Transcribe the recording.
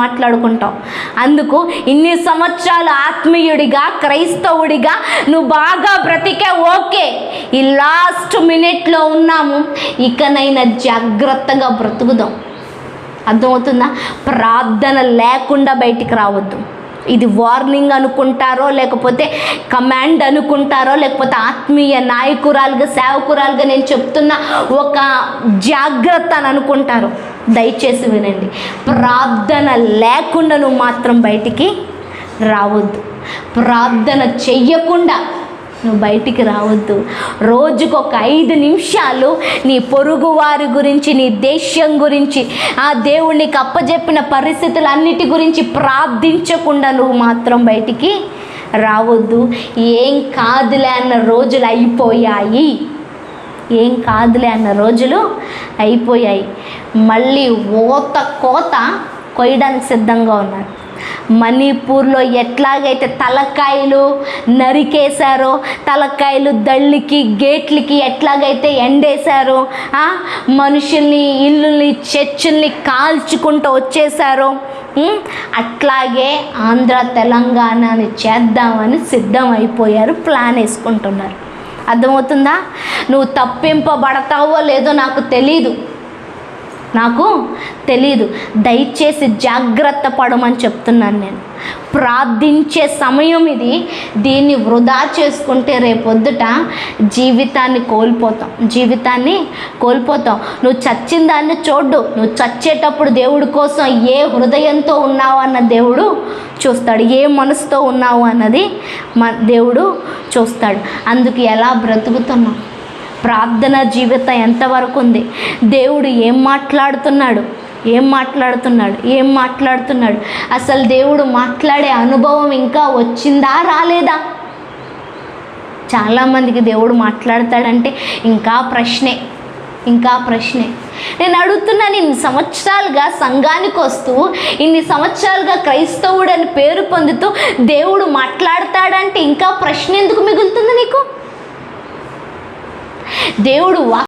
మాట్లాడుకుంటాం. అందుకు ఇన్ని సంవత్సరాలు ఆత్మీయుడిగా క్రైస్తవుడిగా నువ్వు బాగా బ్రతికే ఓకే. ఈ లాస్ట్ మినిట్లో ఉన్నాము. ఇకనైనా జాగ్రత్తగా బ్రతుకుదాం. అర్థమవుతుందా? ప్రార్థన లేకుండా బయటికి రావద్దు. ఇది వార్నింగ్ అనుకుంటారో లేకపోతే కమాండ్ అనుకుంటారో లేకపోతే ఆత్మీయ నాయకురాలుగా సేవకురాలుగా నేను చెప్తున్న ఒక జాగ్రత్త అని అనుకుంటారు. దయచేసి వినండి. ప్రార్థన లేకుండా నువ్వు మాత్రం బయటికి రావద్దు. ప్రార్థన చెయ్యకుండా నువ్వు బయటికి రావద్దు. రోజుకు ఒక ఐదు నిమిషాలు నీ పొరుగు వారి గురించి నీ దేశం గురించి ఆ దేవుడు నీకు అప్పజెప్పిన పరిస్థితులన్నిటి గురించి ప్రార్థించకుండా నువ్వు మాత్రం బయటికి రావద్దు. ఏం కాదులే అన్న రోజులు అయిపోయాయి. ఏం కాదులే అన్న రోజులు అయిపోయాయి. మళ్ళీ ఓత కోత కొయ్యడానికి సిద్ధంగా ఉన్నారు. మణిపూర్లో ఎట్లాగైతే తలకాయలు నరికేశారో తలకాయలు దళ్ళికి గేట్లకి ఎట్లాగైతే ఎండేశారో మనుషుల్ని ఇల్లుల్ని చర్చుల్ని కాల్చుకుంటూ వచ్చేసారో అట్లాగే ఆంధ్ర తెలంగాణని చేద్దామని సిద్ధం అయిపోయారు ప్లాన్ వేసుకుంటున్నారు. అర్థమవుతుందా? నువ్వు తప్పింపబడతావో లేదో నాకు తెలీదు. నాకు తెలీదు. దయచేసి జాగ్రత్త పడమని చెప్తున్నాను నేను. ప్రార్థించే సమయం ఇది. దీన్ని వృధా చేసుకుంటే రేపొద్దుట జీవితాన్ని కోల్పోతాం. జీవితాన్ని కోల్పోతాం. నువ్వు చచ్చిన దాన్ని చూడ్డు నువ్వు చచ్చేటప్పుడు దేవుడి కోసం ఏ హృదయంతో ఉన్నావు అన్న దేవుడు చూస్తాడు. ఏ మనసుతో ఉన్నావు అన్నది మన దేవుడు చూస్తాడు. అందుకు ఎలా బ్రతుకుతున్నావు ప్రార్థన జీవితం ఎంతవరకు ఉంది? దేవుడు ఏం మాట్లాడుతున్నాడు? ఏం మాట్లాడుతున్నాడు? ఏం మాట్లాడుతున్నాడు? అసలు దేవుడు మాట్లాడే అనుభవం ఇంకా వచ్చిందా రాలేదా? చాలామందికి దేవుడు మాట్లాడతాడంటే ఇంకా ప్రశ్నే ఇంకా ప్రశ్నే. నేను అడుగుతున్నాను ఇన్ని సంవత్సరాలుగా సంఘానికి వస్తూ ఇన్ని సంవత్సరాలుగా క్రైస్తవుడు అని పేరు పొందుతూ దేవుడు మాట్లాడతాడంటే ఇంకా ప్రశ్న ఎందుకు మిగులుతుంది నీకు? దేవుడు వా